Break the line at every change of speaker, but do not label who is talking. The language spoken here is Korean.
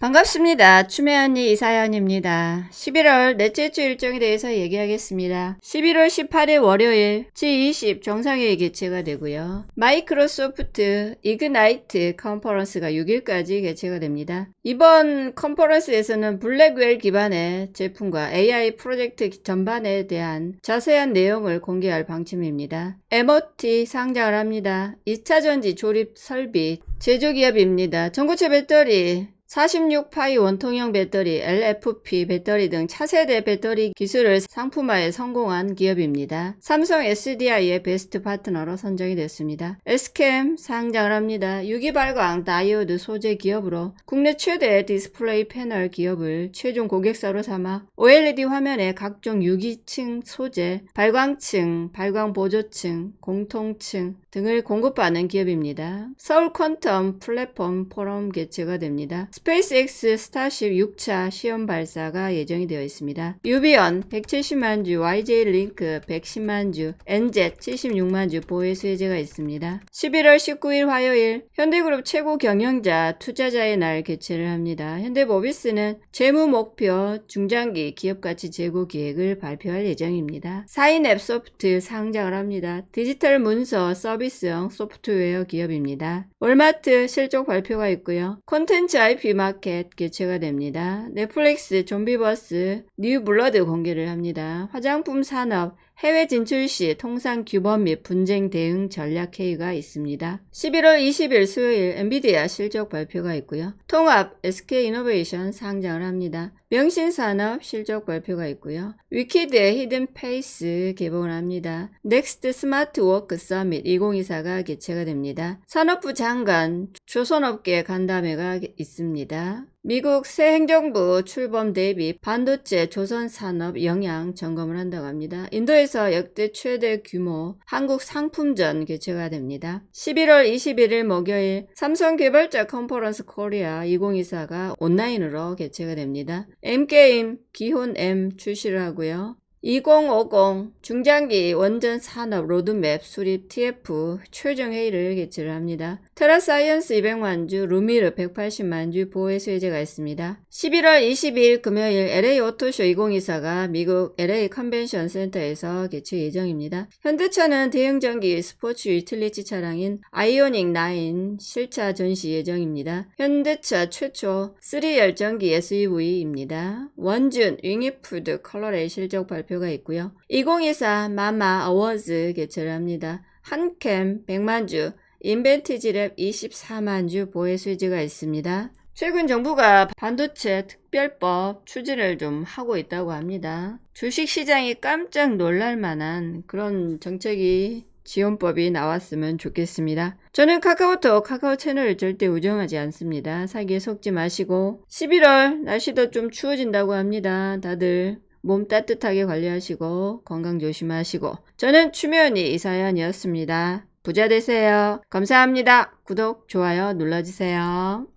반갑습니다. 추매 언니 이사연입니다. 11월 넷째 주 일정에 대해서 얘기하겠습니다. 11월 18일 월요일 G20 정상회의 개최가 되고요. 마이크로소프트 이그나이트 컨퍼런스가 6일까지 개최가 됩니다. 이번 컨퍼런스에서는 블랙웰 기반의 제품과 AI 프로젝트 전반에 대한 자세한 내용을 공개할 방침입니다. MOT 상장을 합니다. 2차전지 조립 설비 제조기업입니다. 전고체 배터리 46파이 원통형 배터리, LFP 배터리 등 차세대 배터리 기술을 상품화에 성공한 기업입니다. 삼성 SDI의 베스트 파트너로 선정이 됐습니다. SCAM 상장을 합니다. 유기발광 다이오드 소재 기업으로 국내 최대 디스플레이 패널 기업을 최종 고객사로 삼아 OLED 화면에 각종 유기층 소재, 발광층, 발광 보조층, 공통층 등을 공급하는 기업입니다. 서울 퀀텀 플랫폼 포럼 개최가 됩니다. 스페이스X 스타쉽 6차 시험 발사가 예정이 되어 있습니다. 유비언 170만 주, YJ 링크 110만 주, NZ 76만 주 보혜 수혜제가 있습니다. 11월 19일 화요일 현대그룹 최고 경영자 투자자의 날 개최를 합니다. 현대모비스는 재무 목표 중장기 기업가치 제고 계획을 발표할 예정입니다. 사인앱 소프트 상장을 합니다. 디지털 문서 서비스형 소프트웨어 기업입니다. 월마트 실적 발표가 있고요. 콘텐츠 IP 마켓 개최가 됩니다. 넷플릭스 좀비버스 뉴 블러드 공개를 합니다. 화장품 산업 해외 진출 시 통상 규범 및 분쟁 대응 전략 회의가 있습니다. 11월 20일 수요일 엔비디아 실적 발표가 있고요. 통합 SK 이노베이션 상장을 합니다. 명신산업 실적 발표가 있고요. 위키드의 히든 페이스 개봉을 합니다. 넥스트 스마트 워크 서밋 2024가 개최가 됩니다. 산업부 장관 조선업계 간담회가 있습니다. 미국 새 행정부 출범 대비 반도체 조선 산업 영향 점검을 한다고 합니다. 인도에서 역대 최대 규모 한국 상품전 개최가 됩니다. 11월 21일 목요일 삼성 개발자 컨퍼런스 코리아 2024가 온라인으로 개최가 됩니다. M게임 기혼 M 출시를 하고요. 2050 중장기 원전 산업 로드맵 수립 TF 최종 회의를 개최를 합니다. 테라사이언스 200만 주, 루미르 180만 주 보혜 수혜제가 있습니다. 11월 22일 금요일 LA 오토쇼 2024가 미국 LA 컨벤션 센터에서 개최 예정입니다. 현대차는 대형 전기 스포츠 유틸리티 차량인 아이오닉 9 실차 전시 예정입니다. 현대차 최초 3열 전기 SUV입니다. 원준 윙이푸드 컬러레이 실적 발표 가 있고요. 2024 마마 어워즈 개최를 합니다. 한캠 100만주, 인벤티지랩 24만주 보혜 수혜제가 있습니다. 최근 정부가 반도체 특별법 추진을 좀 하고 있다고 합니다. 주식 시장이 깜짝 놀랄 만한 그런 정책이 지원법이 나왔으면 좋겠습니다. 저는 카카오톡 카카오 채널을 절대 우정하지 않습니다. 사기에 속지 마시고 11월 날씨도 좀 추워진다고 합니다. 다들 몸 따뜻하게 관리하시고 건강 조심하시고 저는 추면이 이사연이었습니다. 부자 되세요. 감사합니다. 구독, 좋아요 눌러주세요.